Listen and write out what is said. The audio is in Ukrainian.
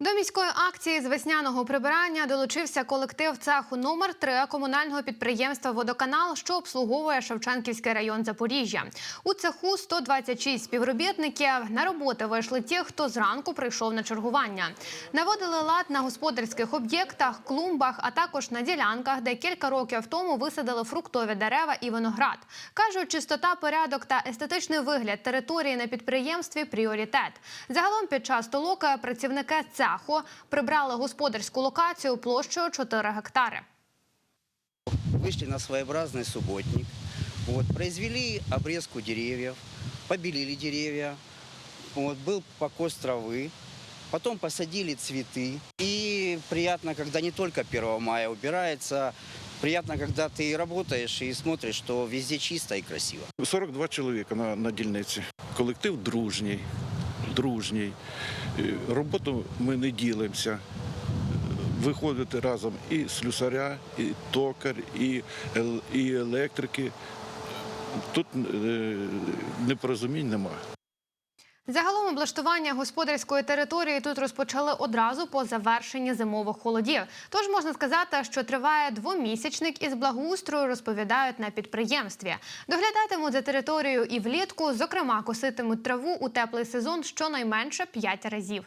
До міської акції з весняного прибирання долучився колектив цеху номер 3 комунального підприємства Водоканал, що обслуговує Шевченківський район Запоріжжя. У цеху 126 співробітників. На роботи вийшли ті, хто зранку прийшов на чергування. Наводили лад на господарських об'єктах, клумбах, а також на ділянках, де кілька років тому висадили фруктові дерева і виноград. Кажуть, чистота, порядок та естетичний вигляд території на підприємстві пріоритет. Загалом під час толоки працівники цеху прибрали господарську локацію площею 4 гектари. вышли на своеобразный субботник, вот, произвели обрезку деревьев, побелили деревья, вот, был покос травы, потом посадили цветы. И приятно, когда не только 1 мая убирается, приятно, когда ты работаешь и смотришь, что везде чисто и красиво. 42 чоловіка на, на дільниці. Колектив дружній, дружній. Роботу ми не ділимося. Виходити разом і слюсаря, і токар, і, і електрики. Тут е, непорозумінь немає. Загалом облаштування господарської території тут розпочали одразу по завершенні зимових холодів. Тож можна сказати, що триває двомісячник із благоустрою, розповідають на підприємстві. Доглядатимуть за територією і влітку, зокрема, коситимуть траву у теплий сезон щонайменше 5 разів.